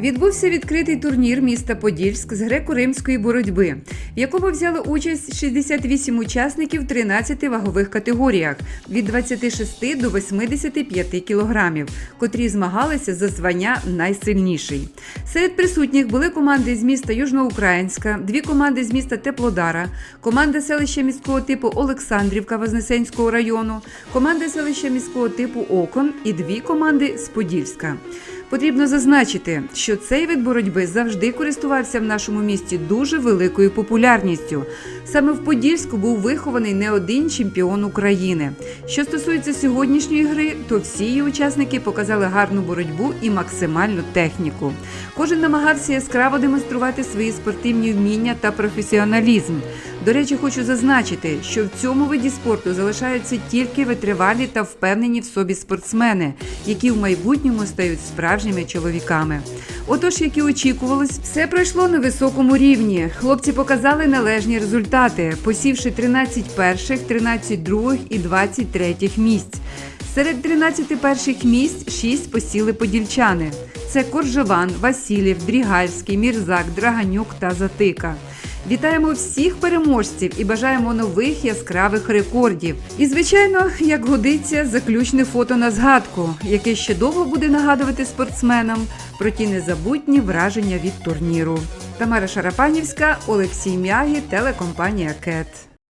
Відбувся відкритий турнір міста Подільськ з греко-римської боротьби, в якому взяли участь 68 учасників 13 вагових категоріях від 26 до 85 кілограмів, котрі змагалися за звання найсильніший. Серед присутніх були команди з міста Южноукраїнська, дві команди з міста Теплодара, команда селища міського типу Олександрівка Вознесенського району, команда селища міського типу Окон і дві команди з Подільська. Потрібно зазначити, що цей вид боротьби завжди користувався в нашому місті дуже великою популярністю. Саме в Подільську був вихований не один чемпіон України. Що стосується сьогоднішньої гри, то всі її учасники показали гарну боротьбу і максимальну техніку. Кожен намагався яскраво демонструвати свої спортивні вміння та професіоналізм. До речі, хочу зазначити, що в цьому виді спорту залишаються тільки витривалі та впевнені в собі спортсмени, які в майбутньому стають справжніми чоловіками. Отож, як і очікувалось, все пройшло на високому рівні. Хлопці показали належні результати, посівши 13 перших, 13 других і 20 третіх місць. Серед 13 перших місць 6 посіли подільчани. Це Коржеван, Васильєв, Дрігальський, Мірзак, Драганюк та Затика. Вітаємо всіх переможців і бажаємо нових яскравих рекордів. І, звичайно, як годиться, заключне фото на згадку, яке ще довго буде нагадувати спортсменам про ті незабутні враження від турніру. Тамара Шарапанівська, Олексій Мягі, телекомпанія Кет.